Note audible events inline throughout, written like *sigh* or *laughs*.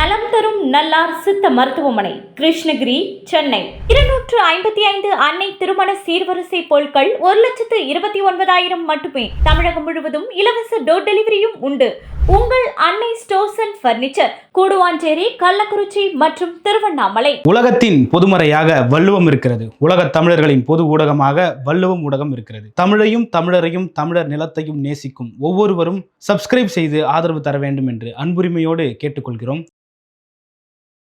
நலம் தரும் நல்லார் சித்த மருத்துவமனை கிருஷ்ணகிரி சென்னை. இருநூற்று ஐம்பத்தி ஐந்து அன்னை திருமண சீர்வரிசை பொருட்கள் ஒரு லட்சத்து இருபத்தி ஒன்பதாயிரம் மட்டுமே. தமிழகம் முழுவதும் இலவச டோர் டெலிவரியும் உண்டு. உங்கள் Annai stores and furniture Guduvanchery Kallakurichi மற்றும் திருவண்ணாமலை. உலகத்தின் பொதுமறையாக வள்ளுவம் இருக்கிறது. உலகத் தமிழர்களின் பொது ஊடகமாக வள்ளுவம் ஊடகம் இருக்கிறது. தமிழையும் தமிழரையும் தமிழர் நிலத்தையும் நேசிக்கும் ஒவ்வொருவரும் சப்ஸ்கிரைப் செய்து ஆதரவு தர வேண்டும் என்று அன்புரிமையோடு கேட்டுக்கொள்கிறோம்.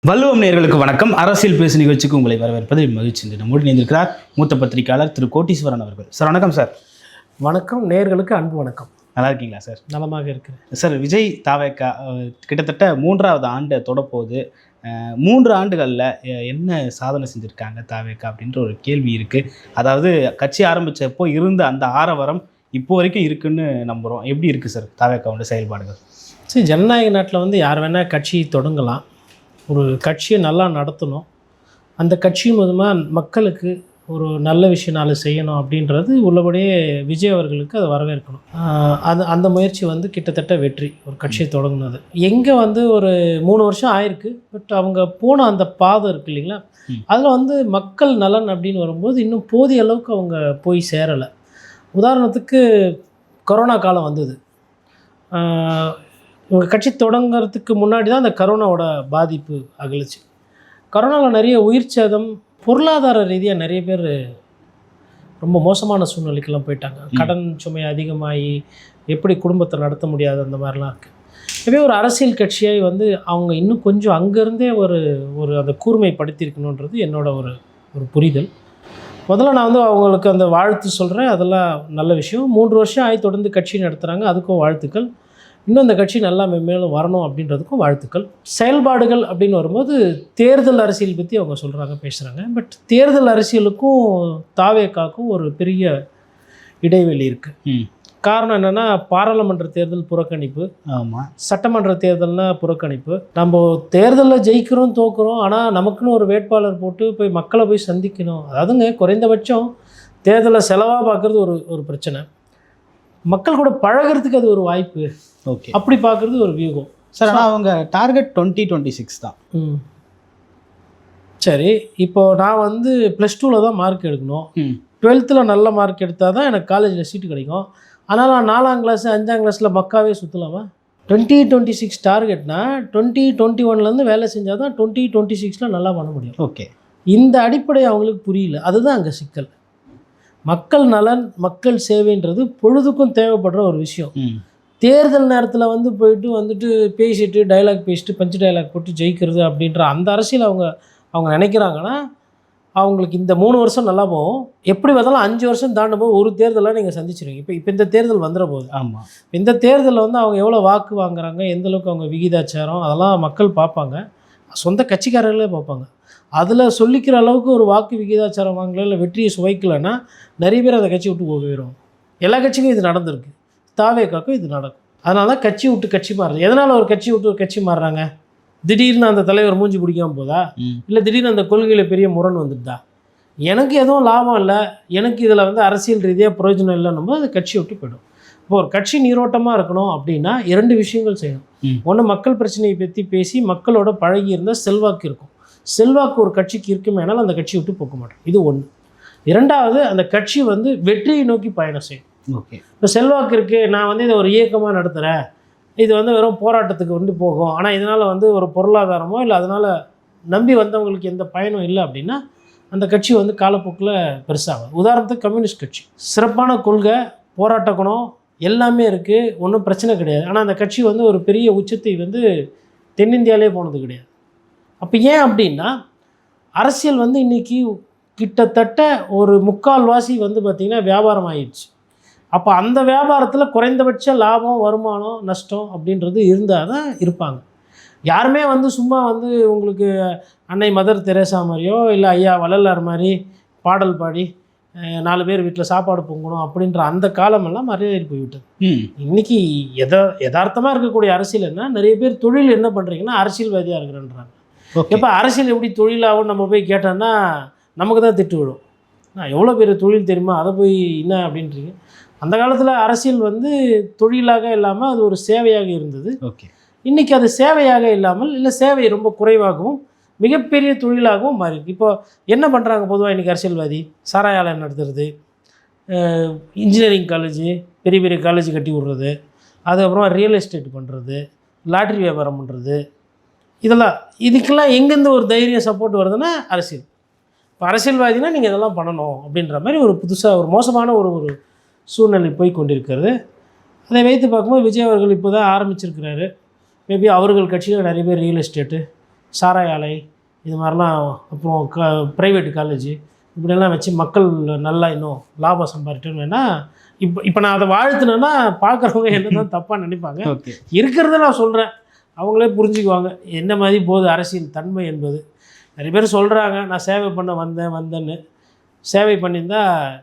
வள்ளுவம் நேயர்களுக்கு வணக்கம். அரசியல் பேசு நிகழ்ச்சிக்கு உங்களை வரவேற்பதில் மகிழ்ச்சி. என்று நம்மோடு இணைந்திருக்கிறார் மூத்த பத்திரிகையாளர் திரு கோட்டீஸ்வரன் அவர்கள். சார் வணக்கம் சார். வணக்கம். நேர்களுக்கு அன்பு வணக்கம். நல்லா இருக்கீங்களா சார்? நலமாக இருக்கிறேன். சார் விஜய் தாவேக்கா கிட்டத்தட்ட மூன்றாவது ஆண்டு தொடப்போது அஹ், மூன்று ஆண்டுகளில் என்ன சாதனை செஞ்சுருக்காங்க தாவேக்கா அப்படின்ற ஒரு கேள்வி இருக்குது அதாவது கட்சி ஆரம்பித்தப்போ இருந்த அந்த ஆரவரம் இப்போ வரைக்கும் இருக்குன்னு நம்புகிறோம் எப்படி இருக்குது சார் தாவேக்காவோட செயல்பாடுகள்? சரி ஜனநாயக நாட்டில் வந்து யார் வேணால் கட்சி தொடங்கலாம். ஒரு கட்சியை நல்லா நடத்தணும். அந்த கட்சி மூலமாக மக்களுக்கு ஒரு நல்ல விஷயம் நாலு செய்யணும் அப்படின்றது உள்ளபடியே விஜய் அவர்களுக்கு அதை வரவேற்கணும். அது அந்த முயற்சி வந்து கிட்டத்தட்ட வெற்றி ஒரு கட்சியை தொடங்குனது. எங்கே வந்து ஒரு மூணு வருஷம் ஆயிருக்கு பட் அவங்க போன அந்த பாதை இருக்கு இல்லைங்களா. அதில் வந்து மக்கள் நலன் அப்படின்னு வரும்போது இன்னும் போதிய அளவுக்கு அவங்க போய் சேரலை. உதாரணத்துக்கு கொரோனா காலம் வந்தது. உங்கள் கட்சி தொடங்குறதுக்கு முன்னாடி தான் அந்த கரோனாவோட பாதிப்பு அகலுச்சு. கரோனாவில் நிறைய உயிர் சேதம் பொருளாதார ரீதியாக நிறைய பேர் ரொம்ப மோசமான சூழ்நிலைக்கெல்லாம் போயிட்டாங்க. கடன் சுமை அதிகமாகி எப்படி குடும்பத்தை நடத்த முடியாது அந்த மாதிரிலாம் இருக்குது எனவே ஒரு அரசியல் கட்சியாய் வந்து அவங்க இன்னும் கொஞ்சம் அங்கேருந்தே ஒரு ஒரு அந்த கூர்மைப்படுத்தியிருக்கணுன்றது என்னோட ஒரு ஒரு புரிதல். முதல்ல நான் வந்து அவங்களுக்கு அந்த வாழ்த்து சொல்கிறேன் அதெல்லாம் நல்ல விஷயம். மூன்று வருஷம் ஆகி தொடர்ந்து கட்சி நடத்துகிறாங்க அதுக்கும் வாழ்த்துக்கள். இன்னும் இந்த கட்சி நல்லா மென்மேலும் வரணும் அப்படின்றதுக்கும் வாழ்த்துக்கள். செயல்பாடுகள் அப்படின்னு வரும்போது தேர்தல் அரசியல் பற்றி அவங்க சொல்கிறாங்க பேசுகிறாங்க பட் தேர்தல் அரசியலுக்கும் தாவேக்காக்கும் ஒரு பெரிய இடைவெளி இருக்குது ம். காரணம் என்னென்னா பாராளுமன்ற தேர்தல் புறக்கணிப்பு. ஆமாம் சட்டமன்ற தேர்தல்னா புறக்கணிப்பு. நம்ம தேர்தலில் ஜெயிக்கிறோம் தோக்குறோம். ஆனால் நமக்குன்னு ஒரு வேட்பாளர் போட்டு போய் மக்களை போய் சந்திக்கணும். அதாவதுங்க குறைந்தபட்சம் தேர்தலை செலவாக பார்க்குறது ஒரு ஒரு பிரச்சனை. மக்கள் கூட பழகுறதுக்கு அது ஒரு வாய்ப்பு. ஓகே. அப்படி பார்க்குறது ஒரு வியூகம். சார் ஆனால் அவங்க டார்கெட் டுவெண்ட்டி டுவெண்ட்டி சிக்ஸ் தான். ம். சரி இப்போ நான் வந்து ப்ளஸ் டூவில் தான் மார்க் எடுக்கணும். டுவெல்த்தில் நல்ல மார்க் எடுத்தால் தான் எனக்கு காலேஜில் சீட்டு கிடைக்கும். ஆனால் நான் நாலாம் கிளாஸ் அஞ்சாம் கிளாஸில் மக்காவே சுற்றலாமா டுவெண்ட்டி டுவெண்ட்டி சிக்ஸ் டார்கெட்னா டுவெண்ட்டி டுவெண்ட்டி ஒன்லேருந்து வேலை செஞ்சால் தான் டுவெண்ட்டி டுவெண்ட்டி சிக்ஸில் நல்லா பண்ண முடியும். ஓகே. இந்த அடிப்படை அவங்களுக்கு புரியல. அதுதான் அங்கே சிக்கல். மக்கள் நலன் மக்கள் சேவைன்றது பொழுதுக்கும் தேவைப்படுற ஒரு விஷயம். தேர்தல் நேரத்தில் வந்து போயிட்டு வந்துட்டு பேசிட்டு டைலாக் பேசிட்டு பஞ்சு டைலாக் போட்டு ஜெயிக்கிறது அப்படின்ற அந்த அரசியல் அவங்க அவங்க நினைக்கிறாங்கன்னா அவங்களுக்கு இந்த மூணு வருஷம் நல்லா போகும். எப்படி பார்த்தாலும் அஞ்சு வருஷம் தாண்டும் போது ஒரு தேர்தலாக நீங்கள் சந்திச்சிருவீங்க. இப்போ இப்போ இந்த தேர்தல் வந்துட போகுது. ஆமாம் இந்த தேர்தலில் வந்து அவங்க எவ்வளோ வாக்கு வாங்குறாங்க எந்த அளவுக்கு அவங்க விகிதாச்சாரம் அதெல்லாம் மக்கள் பார்ப்பாங்க. சொந்த கட்சிக்காரர்களே பார்ப்பாங்க. அதில் சொல்லிக்கிற அளவுக்கு ஒரு வாக்கு விகிதாச்சாரம் வாங்கல இல்லை வெற்றியை சுவைக்கலைன்னா நிறைய பேர் அந்த கட்சி விட்டு போயிடும் எல்லா கட்சிக்கும் இது நடந்திருக்கு. தாவேக்காக்கும் இது நடக்கும். அதனால தான் கட்சி விட்டு கட்சி மாறுறது எதனால் ஒரு கட்சி விட்டு ஒரு கட்சி மாறுறாங்க? திடீர்னு அந்த தலைவர் மூஞ்சி பிடிக்காம போதா? இல்லை திடீர்னு அந்த கொள்கையில் பெரிய முரண் வந்துடுதா எனக்கு எதுவும் லாபம் இல்லை. எனக்கு இதில் வந்து அரசியல் ரீதியாக பிரயோஜனம் இல்லைன்னும் போது அது கட்சி விட்டு போயிடும். இப்போ ஒரு கட்சி நீரோட்டமாக இருக்கணும் அப்படின்னா இரண்டு விஷயங்கள் செய்யணும். ஒன்று மக்கள் பிரச்சனையை பற்றி பேசி மக்களோட பழகி இருந்தால் செல்வாக்கு இருக்கும். செல்வாக்கு ஒரு கட்சிக்கு இருக்குமேனால் அந்த கட்சி விட்டு போக மாட்டோம் இது ஒன்று இரண்டாவது அந்த கட்சி வந்து வெற்றியை நோக்கி பயணம் செய்யும். ஓகே. இப்போ செல்வாக்கு இருக்குது நான் வந்து இதை ஒரு இயக்கமாக நடத்துகிறேன் இது வந்து வெறும் போராட்டத்துக்கு வந்து போகும். ஆனால் இதனால் வந்து ஒரு பொருளாதாரமோ இல்லை அதனால் நம்பி வந்தவங்களுக்கு எந்த பயனும் இல்லை அப்படின்னா அந்த கட்சி வந்து காலப்போக்கில் பெருசாகும் உதாரணத்துக்கு கம்யூனிஸ்ட் கட்சி. சிறப்பான கொள்கை போராட்ட குணம் எல்லாமே இருக்குது ஒன்றும் பிரச்சனை கிடையாது. ஆனால் அந்த கட்சி வந்து ஒரு பெரிய உச்சத்தை வந்து தென்னிந்தியாவிலே போனது கிடையாது. அப்போ ஏன் அப்படின்னா அரசியல் வந்து இன்றைக்கி கிட்டத்தட்ட ஒரு முக்கால்வாசி வந்து பார்த்திங்கன்னா வியாபாரம் ஆயிடுச்சு. அப்போ அந்த வியாபாரத்தில் குறைந்தபட்ச லாபம் வருமானம் நஷ்டம் அப்படின்றது இருந்தால் தான் இருப்பாங்க. யாருமே வந்து சும்மா வந்து உங்களுக்கு அன்னை மதர் தெரேசா மாதிரியோ இல்லை ஐயா வள்ளலார் மாதிரி பாடல் பாடி நாலு பேர் வீட்டில் சாப்பாடு பொங்கணும் அப்படின்ற அந்த காலமெல்லாம் மரியாதை போய்விட்டது. இன்றைக்கி எத யதார்த்தமாக இருக்கக்கூடிய அரசியல் என்ன நிறைய பேர் தொழில் என்ன பண்ணுறீங்கன்னா அரசியல்வாதியாக இருக்கிறேன்றாங்க. ஓகே. எப்போ அரசியல் எப்படி தொழிலாகும் நம்ம போய் கேட்டோன்னா நமக்கு தான் திட்டு விடும் நான் எவ்வளோ பெரிய தொழில் தெரியுமா? அதை போய் என்ன அப்படின்றீங்க? அந்த காலத்தில் அரசியல் வந்து தொழிலாக இல்லாமல் அது ஒரு சேவையாக இருந்தது. ஓகே. இன்றைக்கி அது சேவையாக இல்லாமல் இல்லை சேவை ரொம்ப குறைவாகவும் மிகப்பெரிய தொழிலாகவும் மாறி இப்போ என்ன பண்ணுறாங்க பொதுவாக இன்றைக்கி அரசியல்வாதி? சாராயாலயம் நடத்துறது இன்ஜினியரிங் காலேஜ் பெரிய பெரிய காலேஜ் கட்டி விடுறது அதுக்கப்புறமா ரியல் எஸ்டேட் பண்ணுறது லாட்ரி வியாபாரம் பண்ணுறது இதெல்லாம் இதுக்கெல்லாம் எங்கேருந்து ஒரு தைரியம் சப்போர்ட் வருதுன்னா அரசியல். இப்போ அரசியல்வாதினா நீங்கள் இதெல்லாம் பண்ணணும் அப்படின்ற மாதிரி ஒரு புதுசாக ஒரு மோசமான ஒரு ஒரு சூழ்நிலை போய் கொண்டிருக்கிறது. அதை வைத்து பார்க்கும்போது விஜய் அவர்கள் இப்போ தான் ஆரம்பிச்சிருக்கிறாரு. மேபி அவர்கள் கட்சியில் நிறைய பேர் ரியல் எஸ்டேட்டு சாராய ஆலை இது மாதிரிலாம் அப்புறம் க ப்ரைவேட் காலேஜ் இப்படியெல்லாம் வச்சு மக்கள் நல்லா இன்னும் லாபம் சம்பாதிட்டோன்னு வேணால் இப்போ இப்போ நான் அதை வாழ்த்துனேன்னா பார்க்குறவங்க என்ன தான் தப்பாக நினைப்பாங்க *laughs* இருக்கிறத நான் சொல்கிறேன் அவங்களே புரிஞ்சுக்குவாங்க என்ன மாதிரி போகுது அரசியல் தன்மை என்பது. நிறைய பேர் சொல்கிறாங்க நான் சேவை பண்ண வந்தேன் வந்தேன்னு. சேவை பண்ணியிருந்தா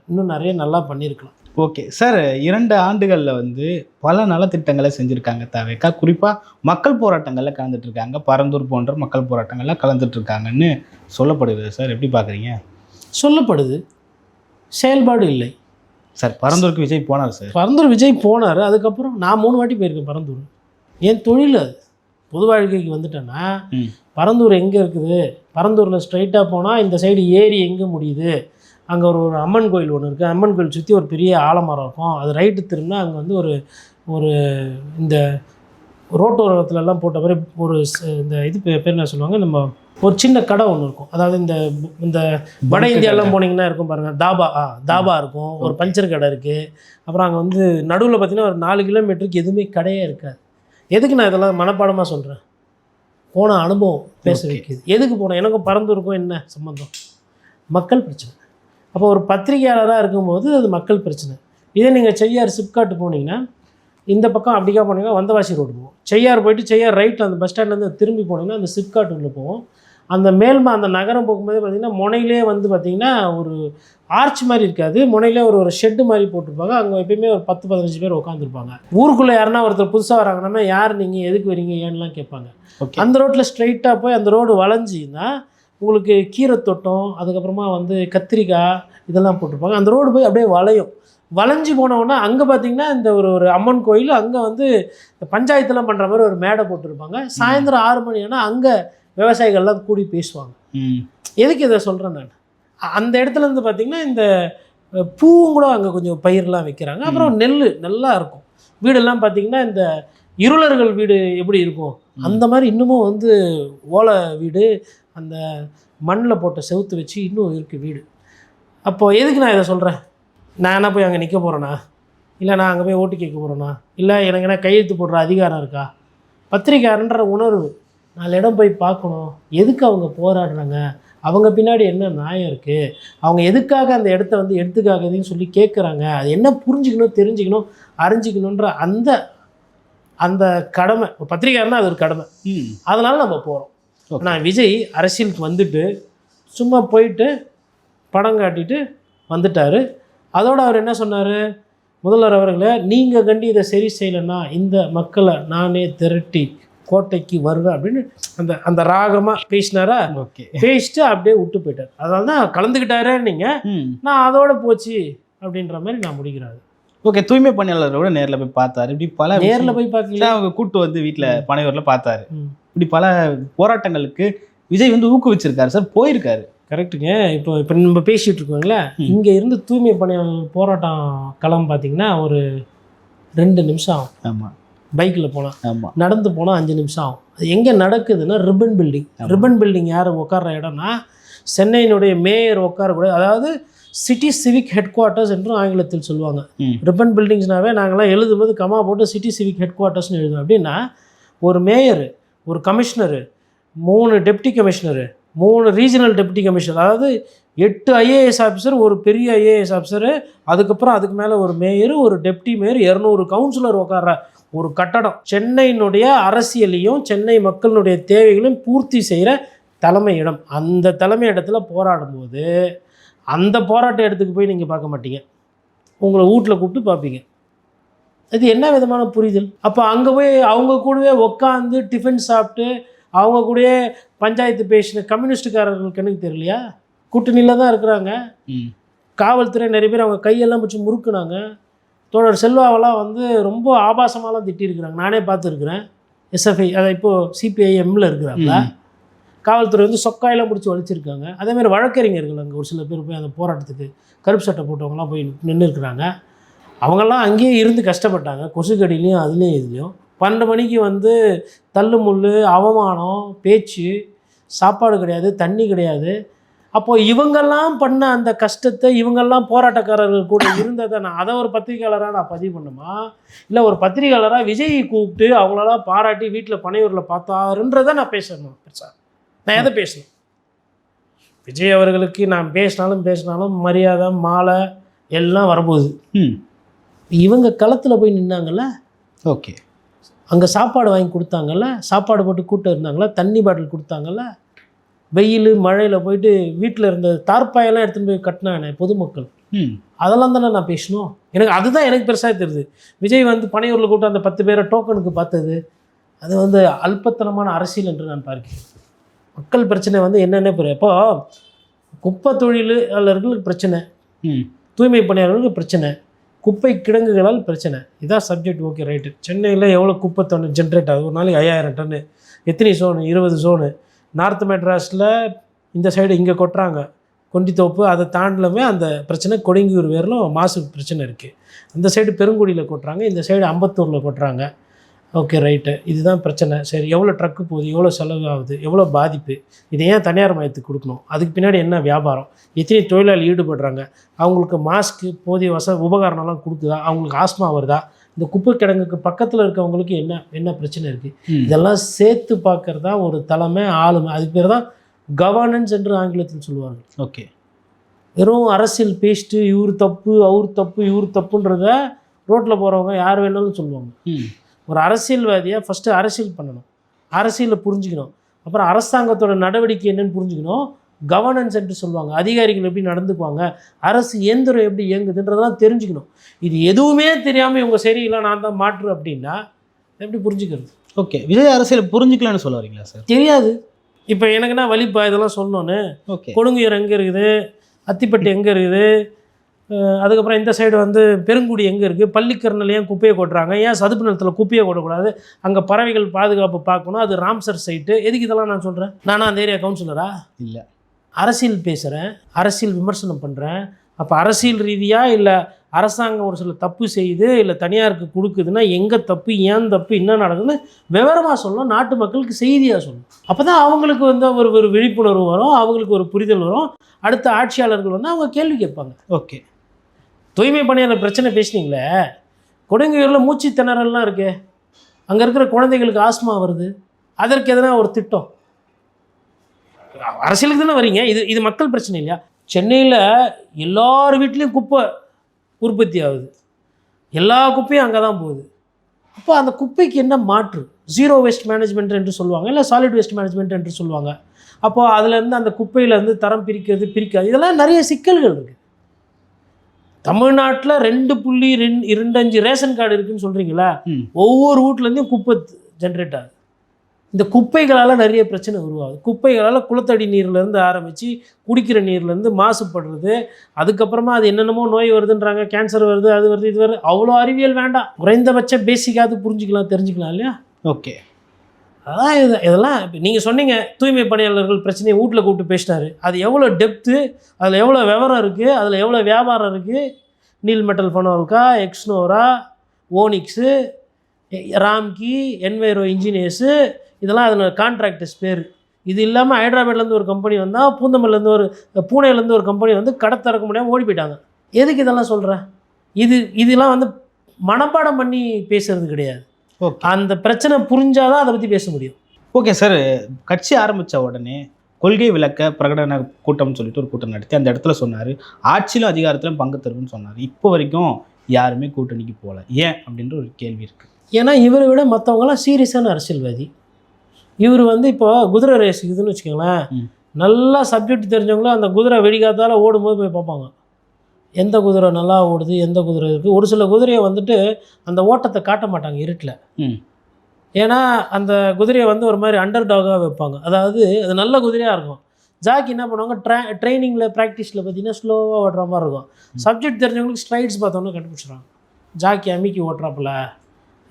இன்னும் நிறைய நல்லா பண்ணியிருக்கலாம். ஓகே. சார் இரண்டு ஆண்டுகளில் வந்து பல நலத்திட்டங்களை செஞ்சுருக்காங்க தவேக்கா. குறிப்பாக மக்கள் போராட்டங்களில் கலந்துட்டு இருக்காங்க பரந்தூர் போன்ற மக்கள் போராட்டங்களில் கலந்துட்டு இருக்காங்கன்னு சொல்லப்படுது. சார் எப்படி பார்க்குறீங்க சொல்லப்படுது. செயல்பாடு இல்லை. சார் பரந்தூருக்கு விஜய் போனார் சார்? பரந்தூர் விஜய் போனார். அதுக்கப்புறம் நான் மூணு வாட்டி போயிருக்கேன் பரந்தூர். என் தொழில் அது. பொது வாழ்க்கைக்கு வந்துட்டேன்னா. பரந்தூர் எங்கே இருக்குது? பரந்தூரில் ஸ்ட்ரைட்டாக போனால் இந்த சைடு ஏரி எங்கே முடியுது? அங்கே ஒரு ஒரு அம்மன் கோயில் ஒன்று இருக்குது அம்மன் கோயில் சுற்றி ஒரு பெரிய ஆலமரம் இருக்கும். அது ரைட்டு திரும்பினா அங்கே வந்து ஒரு ஒரு இந்த ரோட்டோரத்துல எல்லாம் போட்ட மாதிரி ஒரு இந்த இது பேர் என்ன சொல்லுவாங்க? நம்ம ஒரு சின்ன கடை ஒன்று இருக்கும். அதாவது இந்த இந்த வட இந்தியாலாம் போனீங்கன்னா இருக்கும் பாருங்கள் தாபா ஆ தாபா இருக்கும். ஒரு பஞ்சர் கடை இருக்குது அப்புறம் அங்கே வந்து நடுவில் பார்த்தீங்கன்னா ஒரு நாலு கிலோமீட்டருக்கு எதுவுமே கடையே இருக்காது. எதுக்கு நான் இதெல்லாம் மனப்பாடமாக சொல்கிறேன் போன அனுபவம் பேச. வைக்குது. எதுக்கு போனேன் எனக்கும் பறந்துருக்கும். என்ன சம்மந்தம் மக்கள் பிரச்சனை. அப்போ ஒரு பத்திரிகையாளராக இருக்கும்போது அது மக்கள் பிரச்சனை. இதே நீங்கள் செய்யார் சிப்காட்டு போனீங்கன்னா இந்த பக்கம் அப்படிக்கா போனீங்கன்னா வந்தவாசி ரோடு போவோம். செய்யார் போயிட்டு செய்யார் ரைட்டில் அந்த பஸ் ஸ்டாண்ட்லேருந்து திரும்பி போனீங்கன்னா அந்த சிப்காட் உள்ள போவோம். அந்த மேல்மா அந்த நகரம் போகும்போது பார்த்தீங்கன்னா முனையிலே வந்து பார்த்தீங்கன்னா ஒரு ஆர்ச் மாதிரி இருக்காது. முனையிலே ஒரு ஒரு ஷெட்டு மாதிரி போட்டிருப்பாங்க. அங்கே எப்பயுமே ஒரு பத்து பதினஞ்சு பேர் உட்காந்துருப்பாங்க ஊருக்குள்ளே யாருன்னா ஒருத்தர் புதுசாக வராங்கன்னா யார் நீங்கள் எதுக்கு வரீங்க? ஏன்னுலாம் கேட்பாங்க. அந்த ரோட்டில் ஸ்ட்ரைட்டாக போய் அந்த ரோடு வளைஞ்சின்னா உங்களுக்கு கீரை தோட்டம் அதுக்கப்புறமா வந்து கத்திரிக்காய் இதெல்லாம் போட்டிருப்பாங்க. அந்த ரோடு போய் அப்படியே வளையும். வளைஞ்சு போனோன்னா அங்கே பார்த்தீங்கன்னா இந்த ஒரு ஒரு அம்மன் கோயில் அங்கே வந்து பஞ்சாயத்துலாம் பண்ணுற மாதிரி ஒரு மேடை போட்டிருப்பாங்க. சாயந்தரம் ஆறு மணி ஆனால் அங்கே விவசாயிகள்லாம் கூடி பேசுவாங்க. ம். எதுக்கு இதை சொல்கிறேன் நான்? அந்த இடத்துல இருந்து பார்த்தீங்கன்னா இந்த பூவும் கூட அங்கே கொஞ்சம் பயிரெலாம் வைக்கிறாங்க. அப்புறம் நெல் நல்லா இருக்கும். வீடெல்லாம் பார்த்தீங்கன்னா இந்த இருளர்கள் வீடு எப்படி இருக்கும்? அந்த மாதிரி இன்னமும் வந்து ஓலை வீடு அந்த மண்ணில் போட்ட செவுத்து வச்சு இன்னும் இருக்குது வீடு. அப்போது எதுக்கு நான் இதை சொல்கிறேன் நான் என்ன போய் அங்கே நிற்க போகிறேனா இல்லை நான் அங்கே போய் ஓட்டு கேட்க போகிறேனா இல்லை எனக்கு என்ன கையெழுத்து போடுற அதிகாரம் இருக்கா? பத்திரிக்காரன்ற உணர்வு. நாலு இடம் போய் பார்க்கணும். எதுக்கு அவங்க போராடுறாங்க? அவங்க பின்னாடி என்ன நியாயம் இருக்குது அவங்க எதுக்காக அந்த இடத்த வந்து எடுத்துக்காகதுன்னு சொல்லி கேட்குறாங்க அது என்ன புரிஞ்சுக்கணும் தெரிஞ்சுக்கணும் அறிஞ்சிக்கணுன்ற அந்த அந்த கடமை. ஒரு பத்திரிக்கையாளர்னா அது ஒரு கடமை. அதனால் நம்ம போகிறோம். ஆனால் விஜய் அரசியலுக்கு வந்துட்டு சும்மா போயிட்டு படம் காட்டிட்டு வந்துட்டார். அதோட அவர் என்ன சொன்னார்? முதல்வர் அவர்களே நீங்கள் கண்டி இதை சரி செய்யலைன்னா இந்த மக்களை நானே திரட்டி கோட்டைக்கு வருவேன் அப்படின்னு அந்த அந்த ராகமாக பேசினாரா? பேசிட்டு அப்படியே விட்டு போயிட்டார். அதனால தான் கலந்துக்கிட்டாரே நீங்கள் நான் அதோட போச்சு அப்படின்ற மாதிரி நான் முடிக்கிறாரு. ஓகே தூய்மை பணியாளரோட நேரில் போய் பார்த்தாரு. இப்படி பல நேரில் போய் பார்க்கல அவங்க கூட்டு வந்து வீட்டில் பனையூரில் பார்த்தாரு. இப்படி பல போராட்டங்களுக்கு விஜய் வந்து ஊக்குவிச்சிருக்காரு. சார் போயிருக்காரு. கரெக்டுங்க இப்போ இப்போ நம்ம பேசிகிட்டு இருக்கோங்களே. இங்கே இருந்து தூய்மை பணியாளர் போராட்டம் களம் பார்த்தீங்கன்னா ஒரு ரெண்டு நிமிஷம் ஆகும். ஆமாம் பைக்கில் போனால் ஆமாம் நடந்து போனால் அஞ்சு நிமிஷம் ஆகும். அது எங்கே நடக்குதுன்னா ரிப்பன் பில்டிங். ரிப்பன் பில்டிங் யார் உட்கார்ற இடம்னா சென்னையினுடைய மேயர் உட்காரக்கூடிய அதாவது சிட்டி சிவிக் ஹெட் குவார்ட்டர்ஸ் என்றும் ஆங்கிலத்தில் சொல்லுவாங்க. ரிப்பன் பில்டிங்ஸ்னாவே நாங்களாம் எழுதும்போது கமா போட்டு சிட்டி சிவிக் ஹெட் குவார்ட்டர்ஸ்னு எழுதுவோம். அப்படின்னா ஒரு மேயர் ஒரு கமிஷனரு மூணு டெப்டி கமிஷனரு மூணு ரீஜனல் டெப்டி கமிஷனர் அதாவது எட்டு ஐஏஎஸ் ஆஃபீஸர் ஒரு பெரிய ஐஏஎஸ் ஆஃபீஸரு அதுக்கப்புறம் அதுக்கு மேலே ஒரு மேயர் ஒரு டெப்டி மேயர் இரநூறு கவுன்சிலர் உட்கார்ற ஒரு கட்டடம். சென்னையினுடைய அரசியலையும் சென்னை மக்களினுடைய தேவைகளையும் பூர்த்தி செய்கிற தலைமை இடம். அந்த தலைமை இடத்துல போராடும்போது அந்த போராட்ட இடத்துக்கு போய் நீங்கள் பார்க்க மாட்டீங்க. உங்களை வீட்டில் கூப்பிட்டு பார்ப்பீங்க. இது என்ன விதமான புரிதல்? அப்போ அங்கே போய் அவங்க கூடவே உட்காந்து டிஃபன் சாப்பிட்டு அவங்க கூடயே பஞ்சாயத்து பேசின கம்யூனிஸ்டுக்காரர்களுக்கு எனக்கு தெரியலையா? கூட்டணியில் தான் இருக்கிறாங்க. ம். காவல்துறை நிறைய பேர் அவங்க கையெல்லாம் பிடிச்சி முறுக்குனாங்க. தோழர் செல்வாவெல்லாம் வந்து ரொம்ப ஆபாசமாலாம் திட்டியிருக்கிறாங்க. நானே பார்த்துருக்குறேன். எஸ்எஃப்ஐ அதை இப்போது சிபிஐஎம்மில் இருக்கிறாங்கள. காவல்துறை வந்து சொக்காயெல்லாம் பிடிச்சி வலிச்சிருக்காங்க. அதே மாதிரி வழக்கறிஞர்கள் அங்கே ஒரு சில பேர் போய் அந்த போராட்டத்துக்கு கருப்பு சட்டை போட்டவங்கலாம் போய் நின்று இருக்கிறாங்க அவங்கெல்லாம் அங்கேயே இருந்து கஷ்டப்பட்டாங்க. கொசுக்கடிலையும் அதுலேயும் இதுலேயும். பன்னெண்டு மணிக்கு வந்து தள்ளு முள்ளு அவமானம் பேச்சு சாப்பாடு கிடையாது தண்ணி கிடையாது. அப்போது இவங்கெல்லாம் பண்ண அந்த கஷ்டத்தை இவங்கெல்லாம் போராட்டக்காரர்கள் கூட இருந்ததை நான் அதை ஒரு பத்திரிக்கையாளராக நான் பதிவு பண்ணுமா? இல்லை ஒரு பத்திரிக்கையாளராக விஜய் கூப்பிட்டு அவங்களெல்லாம் பாராட்டி வீட்டில் பனையூரில் பார்த்தாருன்றதை நான் பேசணும் பெருசா? நான் எதை பேசணும்? விஜய் அவர்களுக்கு நான் பேசினாலும் பேசினாலும் மரியாதை மாலை எல்லாம் வரப்போகுது. இவங்க களத்தில் போய் நின்னாங்கல்ல? ஓகே. அங்கே சாப்பாடு வாங்கி கொடுத்தாங்கல்ல? சாப்பாடு போட்டு கூட்டம் இருந்தாங்கல்ல? தண்ணி பாட்டில் கொடுத்தாங்கல்ல? வெயில் மழையில் போயிட்டு வீட்டில் இருந்த தார்ப்பாயெல்லாம் எடுத்துன்னு போய் கட்டினானே பொதுமக்கள். ம். அதெல்லாம் தானே நான் பேசணும் எனக்கு அதுதான் எனக்கு பெருசாக தெரியுது. விஜய் வந்து பனையூரில் கூட்ட அந்த பத்து பேரை டோக்கனுக்கு பார்த்தது. அது வந்து அல்பத்தனமான அரசியல் என்று நான் பார்க்கிறேன். மக்கள் பிரச்சனை வந்து என்னென்ன புரியும் இப்போ குப்பை தொழிலாளர்களுக்கு பிரச்சனை. ம். தூய்மை பணியாளர்களுக்கு பிரச்சனை. குப்பை கிடங்குகளால் பிரச்சனை. இதான் சப்ஜெக்ட் ஓகே ரைட்டு சென்னையில் எவ்வளோ குப்பை தொன்று ஜென்ரேட் ஆகுது? ஒரு நாளைக்கு ஐயாயிரம் டன்னு எத்தனை சோனு இருபது சோனு நார்த் மெட்ராஸில் இந்த சைடு இங்கே கொட்டுறாங்க. கொண்டித்தோப்பு அதை தாண்டலுமே அந்த பிரச்சனை கொடுங்கியூர் வேரிலும் மாசு பிரச்சனை இருக்குது அந்த சைடு பெருங்குடியில் கொட்டுறாங்க இந்த சைடு அம்பத்தூரில் கொட்டுறாங்க. ஓகே ரைட்டு இதுதான் பிரச்சனை. சரி எவ்வளோ ட்ரக்கு போகுது எவ்வளோ செலவு ஆகுது எவ்வளோ பாதிப்பு? இதை ஏன் தனியார் மையத்துக்கு கொடுக்கணும்? அதுக்கு பின்னாடி என்ன வியாபாரம்? எத்தனை தொழிலாளி ஈடுபடுறாங்க? அவங்களுக்கு மாஸ்க்கு போதிய வச உபகரணம்லாம் கொடுக்குதா? அவங்களுக்கு ஆஸ்மா வருதா? இந்த குப்பை கிடங்குக்கு பக்கத்தில் இருக்கவங்களுக்கு என்ன என்ன பிரச்சனை இருக்குது. இதெல்லாம் சேர்த்து பார்க்கறது தான் ஒரு தலைமை ஆளுமை. அதுக்கு பேர் தான் கவர்னன்ஸ் என்று ஆங்கிலத்தில் சொல்லுவாங்க. ஓகே. வெறும் அரசியல் பேசிட்டு இவர் தப்பு அவர் தப்பு இவர் தப்புன்றத ரோட்டில் போகிறவங்க யார் வேணாலும் சொல்லுவாங்க. ஒரு அரசியல்வாதியை ஃபஸ்ட்டு அரசியல் பண்ணணும். அரசியலை புரிஞ்சுக்கணும். அப்புறம் அரசாங்கத்தோட நடவடிக்கை என்னன்னு புரிஞ்சுக்கணும். கவர்னன்ஸ் என்று சொல்லுவாங்க. அதிகாரிகள் எப்படி நடந்துக்குவாங்க? அரசு இயந்திரம் எப்படி இயங்குதுன்றதெல்லாம் தெரிஞ்சுக்கணும். இது எதுவுமே தெரியாமல் இவங்க சரியில்லை நான் தான் மாற்று அப்படின்னா எப்படி புரிஞ்சுக்கிறது? ஓகே விஜய் அரசியல் புரிஞ்சுக்கலன்னு சொல்ல வரீங்களா சார் தெரியாது. இப்போ எனக்குன்னா வலிப்பா இதெல்லாம் சொல்லணுன்னு ஓகே கொடுங்குயர் எங்கே இருக்குது? அத்திப்பட்டு எங்கே இருக்குது? அதுக்கப்புறம் இந்த சைடு வந்து பெருங்குடி எங்கே இருக்குது பள்ளிக்கரணல் ஏன் குப்பையை கொட்டுறாங்க? ஏன் சதுப்பு நிலத்தில் குப்பையை கொட்டக்கூடாது? அங்கே பறவைகள் பாதுகாப்பு பார்க்கணும். அது ராம்சர் சைட்டு எதுக்கு இதெல்லாம் நான் சொல்கிறேன் நானா அந்த ஏரியா கவுன்சிலரா இல்லை. அரசியல் பேசுகிறேன் அரசியல் விமர்சனம் பண்ணுறேன் அப்போ அரசியல் ரீதியாக இல்லை அரசாங்கம் ஒரு சில தப்பு செய்யுது இல்லை தனியாருக்கு கொடுக்குதுன்னா எங்கே தப்பு ஏன் தப்பு என்ன நடக்குதுன்னு விவரமாக சொல்லணும் நாட்டு மக்களுக்கு செய்தியாக சொல்லணும். அப்போ தான் அவங்களுக்கு வந்து ஒரு ஒரு விழிப்புணர்வு வரும் அவங்களுக்கு ஒரு புரிதல் வரும். அடுத்த ஆட்சியாளர்கள் வந்து அவங்க கேள்வி கேட்பாங்க. ஓகே. தூய்மை பணியாளர் பிரச்சனை பேசுனீங்களே கொடுங்கையூரில் மூச்சு திணறல்லாம் இருக்கே அங்கே இருக்கிற குழந்தைகளுக்கு ஆஸ்மா வருது அதற்கு எதனா ஒரு திட்டம்? அரசியலுக்கு தானே வரீங்க? இது இது மக்கள் பிரச்சனை இல்லையா? சென்னையில் எல்லார் வீட்லேயும் குப்பை உற்பத்தி ஆகுது. எல்லா குப்பையும் அங்கே தான் போகுது. அப்போ அந்த குப்பைக்கு என்ன மாற்று? ஜீரோ வேஸ்ட் மேனேஜ்மெண்ட் என்று சொல்லுவாங்க இல்லை சாலிட் வேஸ்ட் மேனேஜ்மெண்ட் என்று சொல்லுவாங்க. அப்போது அதுலேருந்து அந்த குப்பையிலேருந்து தரம் பிரிக்கிறது பிரிக்காது. இதெல்லாம் நிறைய சிக்கல்கள் இருக்குது தமிழ்நாட்டில் ரெண்டு புள்ளி ரெண்டு இரண்டஞ்சு ரேஷன் கார்டு இருக்குன்னு சொல்கிறீங்களா ஒவ்வொரு வீட்லேருந்தும் குப்பை ஜென்ரேட் ஆகுது. இந்த குப்பைகளால் நிறைய பிரச்சனை உருவாகுது. குப்பைகளால் குளத்தடி நீர்லேருந்து ஆரம்பித்து குடிக்கிற நீர்லேருந்து மாசுபடுறது. அதுக்கப்புறமா அது என்னென்னமோ நோய் வருதுன்றாங்க கேன்சர் வருது அது வருது இது வருது. அவ்வளோ அறிவியல் வேண்டாம். குறைந்தபட்ச பேசிக்காவது புரிஞ்சுக்கலாம் தெரிஞ்சுக்கலாம் இல்லையா? ஓகே. அதான் இது இதெல்லாம் இப்போ நீங்கள் சொன்னீங்க தூய்மை பணியாளர்கள் பிரச்சனையை வீட்டில் கூப்பிட்டு பேசினாரு. அது எவ்வளோ டெப்த்து அதில் எவ்வளோ விவரம் இருக்குது அதில் எவ்வளோ வியாபாரம் இருக்குது Neel metal Fanalca Exnora Onyx Ramky Enviro engineers இதெல்லாம் அதில் கான்ட்ராக்டர்ஸ் பேர் இது இல்லாமல் ஹைதராபாத்லேருந்து ஒரு கம்பெனி வந்தால் பூந்தமல்லேருந்து ஒரு பூனேலேருந்து ஒரு கம்பெனி வந்து கடை திறக்க முடியாமல் ஓடி போயிட்டாங்க. எதுக்கு இதெல்லாம் சொல்கிறேன் இது இதெல்லாம் வந்து மனப்பாடம் பண்ணி பேசுறது கிடையாது. ஓகே அந்த பிரச்சனை புரிஞ்சாதான் அதை பற்றி பேச முடியும். ஓகே சார் கட்சி ஆரம்பித்த உடனே கொள்கை விளக்க பிரகடன கூட்டம்னு சொல்லிட்டு ஒரு கூட்டம் நடத்தி அந்த இடத்துல சொன்னார். ஆட்சியிலும் அதிகாரத்திலும் பங்கு தருவேன்னு சொன்னார். இப்போ வரைக்கும் யாருமே கூட்டணிக்கு போகல. ஏன்? அப்படின்ற ஒரு கேள்வி இருக்குது ஏன்னா இவரை விட மற்றவங்களாம் சீரியஸான அரசியல்வாதி. இவர் வந்து இப்போ குதிரை ரேஸ் இதுன்னு வச்சுக்கோங்களேன். நல்லா சப்ஜெக்ட் தெரிஞ்சவங்களும் அந்த குதிரை வெடிக்காத்தால ஓடும்போது போய் பார்ப்பாங்க. எந்த குதிரை நல்லா ஓடுது எந்த குதிரை இருக்குது ஒரு சில குதிரையை வந்துட்டு அந்த ஓட்டத்தை காட்ட மாட்டாங்க இருட்டில். ஏன்னா அந்த குதிரையை வந்து ஒரு மாதிரி அண்டர் டாகாக வைப்பாங்க. அதாவது அது நல்ல குதிரையாக இருக்கும். ஜாக்கி என்ன பண்ணுவாங்க? ட்ரை ட்ரைனிங்கில் ப்ராக்டிஸில் பார்த்தீங்கன்னா ஸ்லோவாக ஓடுற மாதிரி இருக்கும். சப்ஜெக்ட் தெரிஞ்சவங்களுக்கு ஸ்ட்ரைட்ஸ் பார்த்தோன்னே கண்டுபிடிச்சிடுவாங்க ஜாக்கி அமிக்கி ஓட்டுறாப்புல.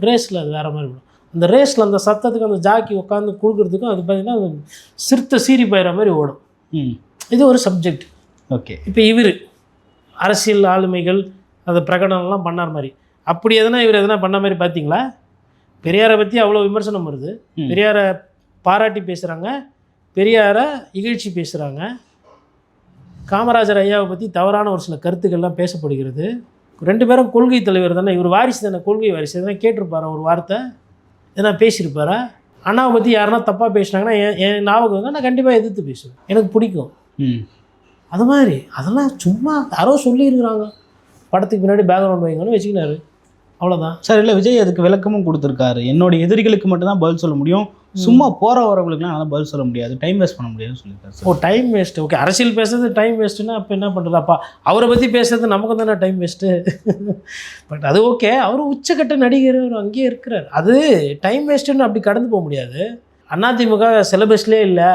ரேஸில் அது வேறு மாதிரி இருக்கும் அந்த ரேஸில் அந்த சத்தத்துக்கு அந்த ஜாக்கி உட்காந்து கொடுக்குறதுக்கும் அது பார்த்தீங்கன்னா அது சிறுத்தை சீறி போயிடுற மாதிரி ஓடும். இது ஒரு சப்ஜெக்ட் ஓகே. இப்போ இவர் அரசியல் ஆளுமைகள் அதை பிரகடனம்லாம் பண்ணார் மாதிரி. அப்படி எதனா இவர் எதனா பண்ண மாதிரி பார்த்தீங்களா பெரியாரை பற்றி அவ்வளோ விமர்சனம் வருது. பெரியாரை பாராட்டி பேசுகிறாங்க பெரியாரை இகழ்ச்சி பேசுகிறாங்க காமராஜர் ஐயாவை பற்றி தவறான ஒரு சில கருத்துக்கள்லாம் பேசப்படுகிறது. ரெண்டு பேரும் கொள்கை தலைவர் தானே. இவர் வாரிசு தானே கொள்கை வாரிசு. எதனா கேட்டிருப்பாரா ஒரு வார்த்தை? எதனா பேசியிருப்பாரா? அண்ணாவை பற்றி யாருன்னா தப்பாக பேசினாங்கன்னா என் என் ஞாபகம் வந்து நான் கண்டிப்பாக எதிர்த்து பேசுவேன். எனக்கு பிடிக்கும். ம். அது மாதிரி. அதெல்லாம் சும்மா யாரோ சொல்லியிருக்கிறாங்க. படத்துக்கு பின்னாடி பேக்ரவுண்ட் வைங்கன்னு வச்சுக்கினாரு. அவ்வளோதான் சார் இல்லை விஜய் அதுக்கு விளக்கமும் கொடுத்துருக்காரு. என்னோட எதிரிகளுக்கு மட்டும்தான் பதில் சொல்ல முடியும். சும்மா போற வரவங்களுக்குலாம் என்னால் பதில் சொல்ல முடியாது. டைம் வேஸ்ட் பண்ண முடியாதுன்னு சொல்லியிருக்காரு ஓ டைம் வேஸ்ட்டு ஓகே அரசியல் பேசுறது டைம் வேஸ்ட்டுன்னா அப்போ என்ன பண்ணுறது அப்பா அவரை பற்றி பேசுறது நமக்கு தானே டைம் வேஸ்ட்டு பட் அது ஓகே அவர் உச்சக்கட்ட நடிகர் அவர் அங்கேயே இருக்கிறார். அது டைம் வேஸ்ட்டுன்னு அப்படி கடந்து போக முடியாது. அதிமுக சிலபஸ்லேயே இல்லை.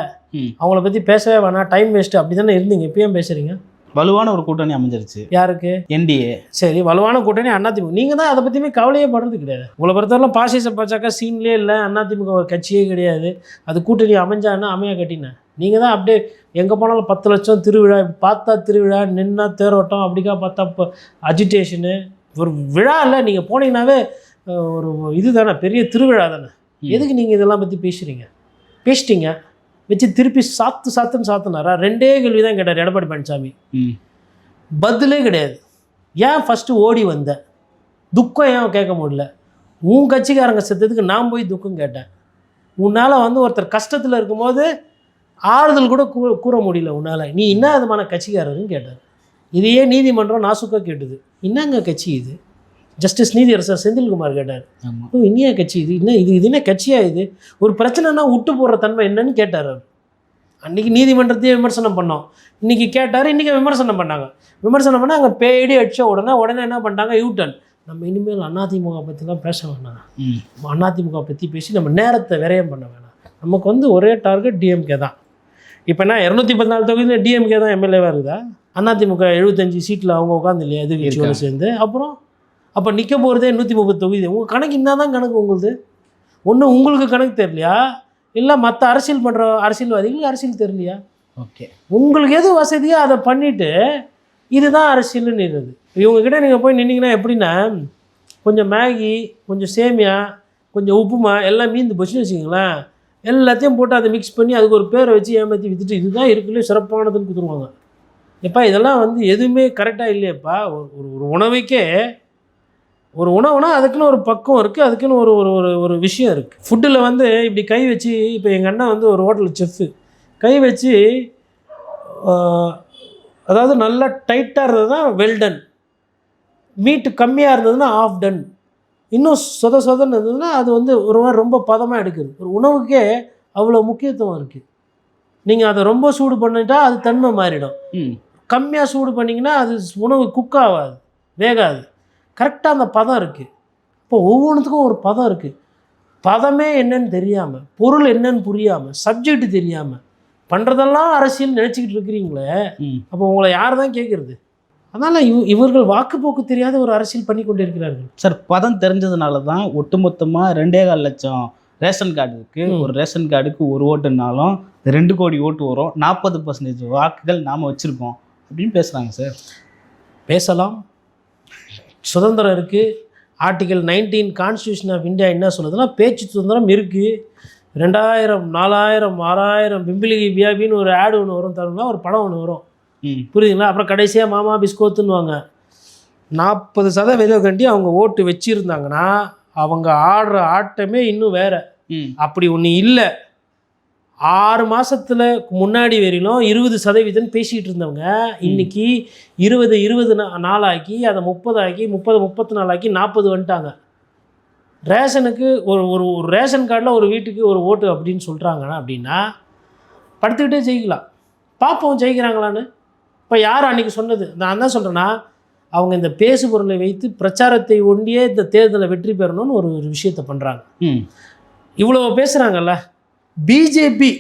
அவங்கள பற்றி பேசவே வேணாம். டைம் வேஸ்ட்டு அப்படி தானே இருந்தீங்க? இப்பயும் பேசுகிறீங்க வலுவான ஒரு கூட்டணி அமைஞ்சிருச்சு. யாருக்கு? என்டிஏ. சரி வலுவான கூட்டணி அதிமுக நீங்கள் தான் அதை பற்றியுமே கவலையே படுறது கிடையாது. உங்களை பொறுத்தவரை பாசிச பாஜக சீன்லேயே இல்லை அதிமுக ஒரு கட்சியே கிடையாது. அது கூட்டணி அமைஞ்சான்னா அமையா கட்டினேன் நீங்கள் தான் அப்படியே எங்கே போனாலும் பத்து லட்சம் திருவிழா பார்த்தா திருவிழா நின்னா தேரோட்டம் அப்படிக்கா பார்த்தா இப்போ அஜிடேஷனு ஒரு விழா இல்லை நீங்கள் போனீங்கன்னாவே ஒரு இது தானே பெரிய திருவிழா தானே. எதுக்கு நீங்கள் இதெல்லாம் பற்றி பேசுகிறீங்க பேசிட்டீங்க. வச்சு திருப்பி சாத்து சாத்துன்னு சாத்துனாரா? ரெண்டே கேள்வி தான் கேட்டார் எடப்பாடி பழனிசாமி. பதிலே கிடையாது. ஏன் ஃபஸ்ட்டு ஓடி வந்த? துக்கம் ஏன் கேட்க முடியல? உன் கட்சிக்காரங்க செத்ததுக்கு நான் போய் துக்கம் கேட்டேன். உன்னால் வந்து ஒருத்தர் கஷ்டத்தில் இருக்கும்போது ஆறுதல் கூட கூ கூற முடியல உன்னால். நீ என்ன விதமான கட்சிக்காரருன்னு கேட்டார். இதையே நீதிமன்றம் நாசுக்காக கேட்டுது. என்னங்க கட்சி இது? ஜஸ்டிஸ் நீதியரசர் செந்தில்குமார் கேட்டார். ஓ இனியா கட்சி? இது என்ன இது இது என்ன கட்சியா இது? ஒரு பிரச்சனைனா விட்டு போடுற தன்மை என்னன்னு கேட்டார் அவர். அன்றைக்கி நீதிமன்றத்தையே விமர்சனம் பண்ணோம். இன்றைக்கி கேட்டார் இன்றைக்கி விமர்சனம் பண்ணாங்க. விமர்சனம் பண்ணால் அங்கே பேடி அடிச்ச உடனே உடனே என்ன பண்ணிட்டாங்க? யூட்டன் நம்ம இனிமேல் அதிமுக பற்றிலாம் பேச வேணாம். அதிமுக பற்றி பேசி நம்ம நேரத்தை விரயம் பண்ண வேணாம். நமக்கு வந்து ஒரே டார்கெட் டிஎம்கே தான். இப்போ என்ன இரநூத்தி பதினாலு தொகுதியில் டிஎம்கே தான் எம்எல்ஏவாக இருக்குதா? அதிமுக எழுபத்தஞ்சு சீட்டில் அவங்க உட்காந்து இல்லையா? எதிர்கட்சியோடு. சேர்ந்து. அப்புறம் அப்போ நிற்க போகிறதே நூற்றி முப்பது தொகுதி. உங்கள் கணக்கு என்ன தான் கணக்கு உங்களுது? ஒன்று உங்களுக்கு கணக்கு தெரியலையா? இல்லை மற்ற அரசியல் பண்ணுற அரசியல்வாதிகளுக்கு அரசியல் தெரியலையா? ஓகே. உங்களுக்கு எது வசதியோ அதை பண்ணிவிட்டு இதுதான் அரசியல்னு இருக்குது இவங்ககிட்ட நீங்கள் போய் நின்னீங்கன்னா எப்படின்னா கொஞ்சம் மேகி கொஞ்சம் சேமியா கொஞ்சம் உப்புமா எல்லாம் மீந்து போச்சுன்னு வச்சுக்கோங்களேன். எல்லாத்தையும் போட்டு அதை மிக்ஸ் பண்ணி அதுக்கு ஒரு பேரை வச்சு ஏமாற்றி விற்றுட்டு இதுதான் இருக்குல்ல சிறப்பானதுன்னு கொடுத்துருவாங்க. எப்பா இதெல்லாம் வந்து எதுவுமே கரெக்டாக இல்லையப்பா. ஒரு ஒரு- ஒரு உணவுக்கே ஒரு உணவுனா அதுக்குன்னு ஒரு பக்கம் இருக்குது அதுக்குன்னு ஒரு ஒரு ஒரு ஒரு விஷயம் இருக்குது ஃபுட்டில் வந்து இப்படி கை வச்சு இப்போ எங்கள் அண்ணன் வந்து ஒரு ஹோட்டல் செஃப்பு கை வச்சு அதாவது நல்லா டைட்டாக இருந்தது தான் வெல்டன் மீட்டு கம்மியாக இருந்ததுன்னா ஆஃப் டன் இன்னும் சொத சொதன்னு இருந்ததுன்னா அது வந்து ஒரு மாதிரி ரொம்ப பதமாக எடுக்குது. ஒரு உணவுக்கே அவ்வளோ முக்கியத்துவம் இருக்குது நீங்கள் அதை ரொம்ப சூடு பண்ணிட்டா அது தன்மை மாறிடும். ம். கம்மியாக சூடு பண்ணிங்கன்னா அது உணவு குக் ஆகாது வேகாது. கரெக்டாக அந்த பதம் இருக்குது இப்போ ஒவ்வொன்றுத்துக்கும் ஒரு பதம் இருக்குது பதமே என்னன்னு தெரியாமல் பொருள் என்னன்னு புரியாமல் சப்ஜெக்ட் தெரியாமல் பண்ணுறதெல்லாம் அரசியல் நினச்சிக்கிட்டு இருக்கிறீங்களே ம். அப்போ உங்களை யார் தான் கேட்குறது அதனால் இவ இவர்கள் வாக்குப்போக்கு தெரியாத ஒரு அரசியல் பண்ணி கொண்டு இருக்கிறார்கள் சார் பதம் தெரிஞ்சதுனால தான் ஒட்டுமொத்தமாக ரெண்டே கால் லட்சம் ரேஷன் கார்டு இருக்கு. ம். ஒரு ரேஷன் கார்டுக்கு ஒரு ஓட்டுனாலும் ரெண்டு கோடி ஓட்டு வரும். நாற்பது பர்சன்டேஜ் வாக்குகள் நாம் வச்சுருக்கோம். அப்படின்னு பேசுகிறாங்க சார் பேசலாம். சுதந்திரம் இருக்குது article nineteen constitution of India என்ன சொல்லுதுன்னா பேச்சு சுதந்திரம் இருக்குது ரெண்டாயிரம் நாலாயிரம் ஆறாயிரம் பிம்பிளிகி பியாபின்னு ஒரு ஆடு ஒன்று வரும் தருணம்னா ஒரு படம் ஒன்று வரும். புரியுதுங்களா? அப்புறம் கடைசியாக மாமா பிஸ்கோத்துன்னுவாங்க நாற்பது சதவீதம் கண்டி அவங்க ஓட்டு வச்சுருந்தாங்கன்னா அவங்க ஆடுற ஆட்டமே இன்னும் வேற. அப்படி ஒன்று இல்லை. ஆறு மாசத்துல முன்னாடி வரையிலும் இருபது சதவீதம் பேசிகிட்டு இருந்தவங்க இன்னைக்கு இருபது இருபது நா- நாளாக்கி அதை முப்பது ஆக்கி முப்பது முப்பத்தி நாலாக்கி நாற்பது வந்துட்டாங்க. ரேஷனுக்கு ஒரு ஒரு ஒரு ரேஷன் கார்டில் ஒரு வீட்டுக்கு ஒரு ஓட்டு அப்படின்னு சொல்கிறாங்கன்னா அப்படின்னா படுத்துக்கிட்டே ஜெயிக்கலாம். பார்ப்போம் ஜெயிக்கிறாங்களான்னு. இப்போ யார் அன்றைக்கி சொன்னது? நான் தான் சொல்கிறேன்னா அவங்க இந்த பேசு பொருளை வைத்து பிரச்சாரத்தை ஒண்டியே இந்த தேர்தலை வெற்றி பெறணும்னு ஒரு ஒரு விஷயத்தை பண்ணுறாங்க இவ்வளோ பேசுகிறாங்கல்ல பிஜேபி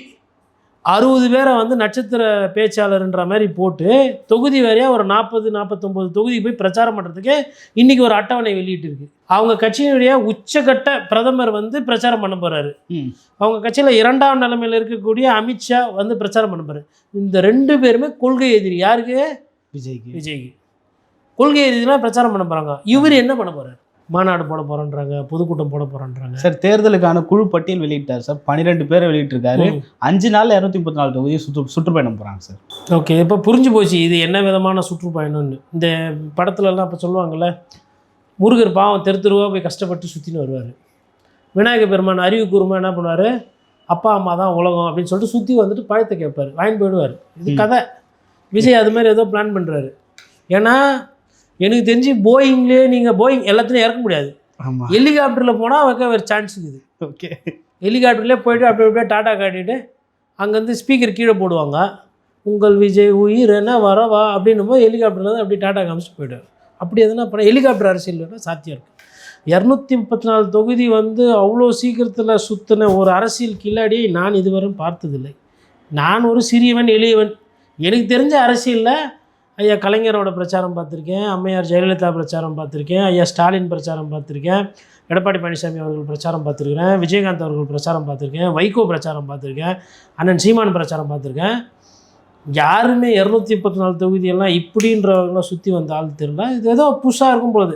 அறுபது பேரை வந்து நட்சத்திர பேச்சாளர்ன்ற மாதிரி போட்டு தொகுதி வாரியாக ஒரு நாற்பது நாற்பத்தொம்போது தொகுதி போய் பிரச்சாரம் பண்ணுறதுக்கு இன்றைக்கி ஒரு அட்டவணை வெளியிட்டிருக்கு. அவங்க கட்சியினுடைய உச்சகட்ட பிரதமர் வந்து பிரச்சாரம் பண்ண போகிறாரு அவங்க கட்சியில் இரண்டாம் நிலைமையில் இருக்கக்கூடிய அமித்ஷா வந்து பிரச்சாரம் பண்ண போகிறாரு இந்த ரெண்டு பேருமே கொள்கை எதிரி. யாருக்கு? விஜய்க்கு. விஜய்க்கு. கொள்கை எதிரிலாம் பிரச்சாரம் பண்ண போகிறாங்க இவர் என்ன பண்ண போகிறார் மாநாடு போட போகிறேன்றாங்க பொதுக்கூட்டம் போட போகிறேன்றாங்க சார் தேர்தலுக்கான குழு பட்டியல் வெளியிட்டார் சார். பன்னிரெண்டு பேரை வெளியிட்டிருக்காரு. அஞ்சு நாள்ல இரநூத்தி முப்பத்தி நாலு தொகுதி சுற்று சுற்றுப்பயணம் போறாங்க சார். ஓகே இப்போ புரிஞ்சு போச்சு இது என்ன விதமான சுற்றுப்பயணம்னு. இந்த படத்துலலாம் இப்போ சொல்லுவாங்கள்ல முருகர் பாவம் தெரு தெருவா போய் கஷ்டப்பட்டு சுற்றின்னு வருவார். விநாயகர் பெருமான் அறிவு கூர்மா என்ன பண்ணுவார்? அப்பா அம்மா தான் உலகம் அப்படின்னு சொல்லிட்டு சுற்றி வந்துட்டு பழத்தை கேட்பார் வாங்கிட்டு போயிடுவார். இது. கதை. விஜய் அது மாதிரி ஏதோ பிளான் பண்ணுறாரு ஏன்னா எனக்கு தெரிஞ்சு போயிங்லேயே நீங்கள் போயிங் எல்லாத்துலையும் இறக்க முடியாது. ஹெலிகாப்டரில் போனால் வைக்க ஒரு சான்ஸ் இருக்குது. ஓகே ஹெலிகாப்டர்லேயே போயிட்டு அப்படியே அப்படியே டாட்டா காட்டிட்டு அங்கேருந்து ஸ்பீக்கர் கீழே போடுவாங்க. உங்கள் விஜய் உயிர் என்ன வரவா அப்படின்னும் போது ஹெலிகாப்டரில் தான் அப்படியே டாட்டா காமிச்சிட்டு போயிடுவார். அப்படி எதுனா பண்ண ஹெலிகாப்டர் அரசியல் வேணால் சாத்தியம் இருக்குது இரநூத்தி முப்பத்தி நாலு தொகுதி வந்து அவ்வளோ சீக்கிரத்தில் சுற்றின ஒரு அரசியல் கில்லாடியை நான் இதுவரை பார்த்ததில்லை. நான் ஒரு சிறியவன் எளியவன். எனக்கு தெரிஞ்ச அரசியலில் ஐயா கலைஞரோட பிரச்சாரம் பார்த்துருக்கேன் அம்மையார் ஜெயலலிதா பிரச்சாரம் பார்த்துருக்கேன் ஐயா ஸ்டாலின் பிரச்சாரம் பார்த்துருக்கேன் எடப்பாடி பழனிசாமி அவர்கள் பிரச்சாரம் பார்த்துருக்கிறேன் விஜயகாந்த் அவர்கள் பிரச்சாரம் பார்த்துருக்கேன் வைகோ பிரச்சாரம் பார்த்துருக்கேன் அண்ணன் சீமான் பிரச்சாரம் பார்த்துருக்கேன். யாருமே இரநூத்தி முப்பத்தி நாலு தொகுதியெல்லாம் இப்படின்றவங்களாம் சுற்றி வந்த ஆள் தெரியல. இது ஏதோ புதுசாக இருக்கும் பொழுது.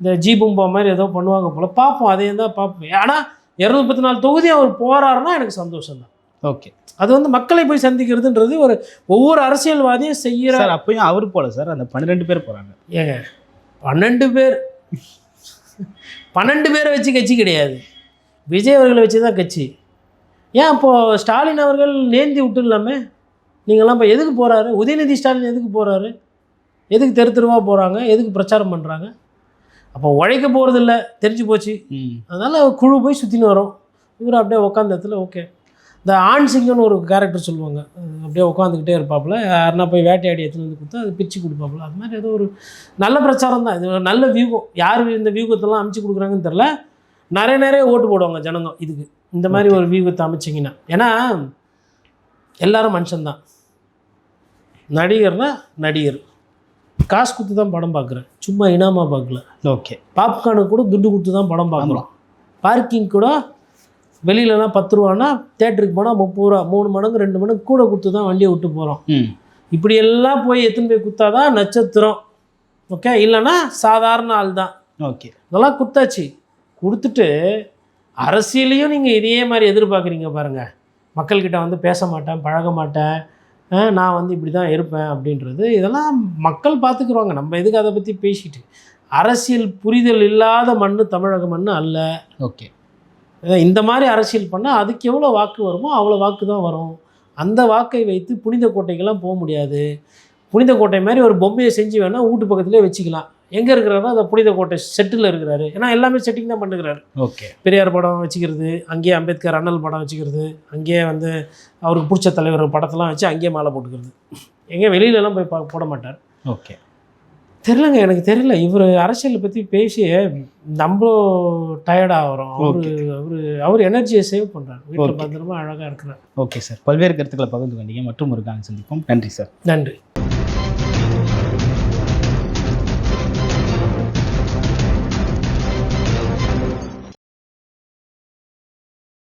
இந்த ஜீபும்பா மாதிரி ஏதோ பண்ணுவாங்க போல். பார்ப்போம் அதையும் தான் பார்ப்போம். ஆனால் இரநூத்தி முப்பத்தி நாலு தொகுதி அவர் போகிறாருன்னா எனக்கு சந்தோஷம் தான் ஓகே. அது வந்து மக்களை போய் சந்திக்கிறதுன்றது ஒரு ஒவ்வொரு அரசியல்வாதியும் செய்கிற சார் அப்பயும் அவர் போல சார். அந்த பன்னிரெண்டு பேர் போறாங்க. ஏங்க பன்னெண்டு பேர். பன்னெண்டு பேரை வச்சு கட்சி கிடையாது. விஜய் அவர்களை வச்சு தான் கட்சி. ஏன் அப்போது ஸ்டாலின் அவர்கள் நேந்தி விட்டுலாமே நீங்கள்லாம் இப்போ எதுக்கு போகிறாரு உதயநிதி ஸ்டாலின் எதுக்கு போகிறாரு எதுக்கு தெரு தெருவாக போகிறாங்க எதுக்கு பிரச்சாரம் பண்ணுறாங்க அப்போ உழைக்க போகிறதில்ல தெரிஞ்சு போச்சு. அதனால் குழு போய் சுற்றின்னு வரோம். இவர் அப்படியே உட்காந்த இடத்துல ஓகே. இந்த ஆண் சிங்கம்னு ஒரு கேரக்டர் சொல்லுவாங்க. அப்படியே உட்காந்துக்கிட்டே இருப்பாப்புல. யாருன்னா போய் வேட்டையாடி எடுத்துன்னு வந்து கொடுத்தா அது பிரித்து கொடுப்பாப்புல. அது மாதிரி ஏதோ ஒரு நல்ல பிரச்சாரம் தான். இது நல்ல வியூகம். யார் இந்த வியூகத்தெல்லாம் அமைச்சு கொடுக்குறாங்கன்னு தெரில நிறைய நிறைய ஓட்டு போடுவாங்க ஜனங்க இதுக்கு. இந்த மாதிரி ஒரு வியூகத்தை அமைச்சிங்கன்னா. ஏன்னா எல்லாரும் மனுஷன்தான் நடிகர்னா நடிகர். காசு கொடுத்து தான் படம் பார்க்குறேன். சும்மா இனாமா பார்க்கல. ஓகே பாப்கார்னுக்கு கூட துட்டு கொடுத்து தான் படம் பார்க்குறோம். பார்க்கிங் கூட வெளியிலலாம் பத்து ரூபான்னா தேட்டருக்கு போனால் முப்பது ரூபா மூணு மடங்கு ரெண்டு மடங்கு கூட கொடுத்து தான் வண்டியை விட்டு போகிறோம் ம். இப்படி எல்லாம் போய் எத்தனை போய் குத்தாதான் நட்சத்திரம். ஓகே இல்லைன்னா சாதாரண ஆள் தான். ஓகே இதெல்லாம் குத்தாச்சு. கொடுத்துட்டு அரசியலையும் நீங்கள் இதே மாதிரி எதிர்பார்க்குறீங்க பாருங்கள் மக்கள்கிட்ட வந்து பேச மாட்டேன் பழக மாட்டேன். நான் வந்து இப்படி தான் இருப்பேன் அப்படின்றது இதெல்லாம் மக்கள் பார்த்துக்குருவாங்க நம்ம எதுக்கு அதை பற்றி பேசிட்டு? அரசியல் புரிதல் இல்லாத மண் தமிழக மண் அல்ல. ஓகே இந்த மாதிரி அரசியல் பண்ணால் அதுக்கு எவ்வளோ வாக்கு வருமோ அவ்வளோ வாக்கு தான் வரும். அந்த வாக்கை வைத்து புனித கோட்டைக்கெல்லாம் போக முடியாது. புனித கோட்டை மாதிரி ஒரு பொம்மையை செஞ்சு வேணால் வீட்டு பக்கத்துலேயே வச்சுக்கலாம். எங்கே இருக்கிறாரோ அந்த புனித கோட்டை செட்டில் இருக்கிறாரு. ஏன்னா எல்லாமே செட்டிங் தான் பண்ணுகிறாரு ஓகே. பெரியார் படம் வச்சுக்கிறது அங்கேயே அம்பேத்கர் அண்ணல் படம் வச்சுக்கிறது அங்கேயே வந்து அவருக்கு பிடிச்ச தலைவர் படத்தெல்லாம் வச்சு அங்கேயே மாலை போட்டுக்கிறது. எங்கே வெளியிலலாம் போய் பா- போட மாட்டார். ஓகே. தெரிலங்க எனக்கு தெரியல. இவர் அரசியலை பற்றி பேசி நம்மளும் டயர்டாக ஆகிறோம் அவரு அவரு அவர் எனர்ஜியை சேவ் பண்ணுறாரு வீட்டில். பத்திரமா அழகாக இருக்கிறார். ஓகே சார் பல்வேறு கருத்துக்களை பகிர்ந்து கொண்டீங்க. மற்றும் ஒரு காலம் சந்திப்போம். நன்றி சார் நன்றி.